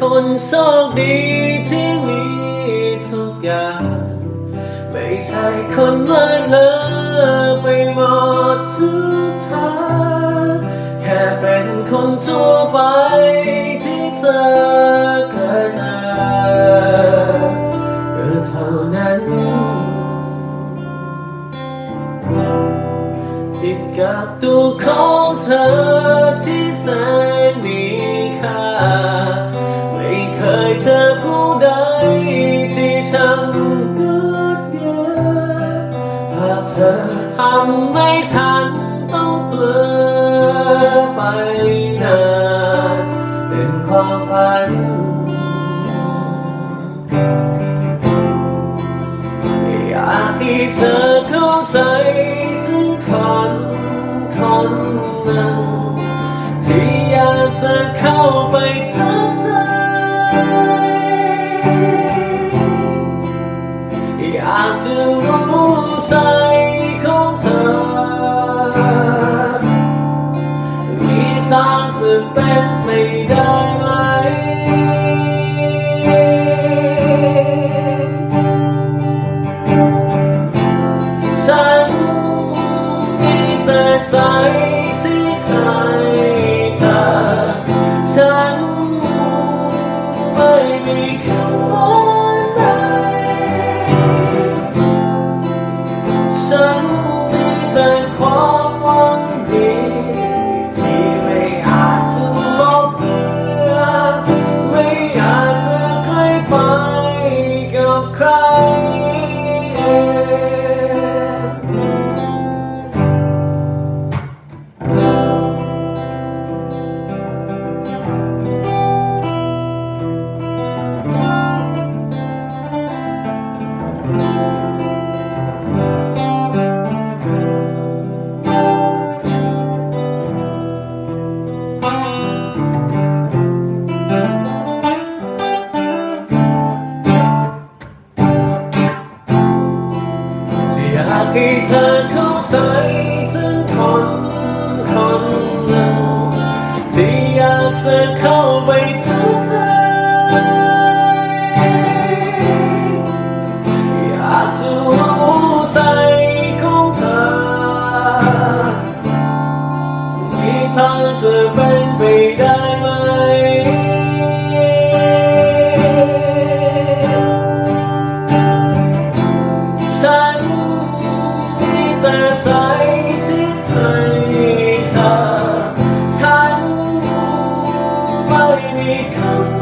คนโชคดีที่มีทุกอย่าง ไม่ใช่คนเลิศเลอไปหมดทุกทางแค่เป็นคนทั่วไปที่เธอเคยเจอก็เท่านั้นผิดกับตัวของเธอที่แสน ที่ช่างงดงามภาเธอทำให้ฉันต้องเปลือไปนานเป็นความฝันอยากให้เธอเข้าใจถึงคนคนนั้น ที่อยากจะเข้าไปทักทาย ใจของเธอ มีทางจะเป็นไม่ได้ เธอเข้าใจถึงคนคนหนึ่งที่อยากจะเข้าไปทักทายอยากจะรู้ใจของเธอมีทางจะเป็นไปได้ ใจที่เคยมีเธอฉันไม่มีคำ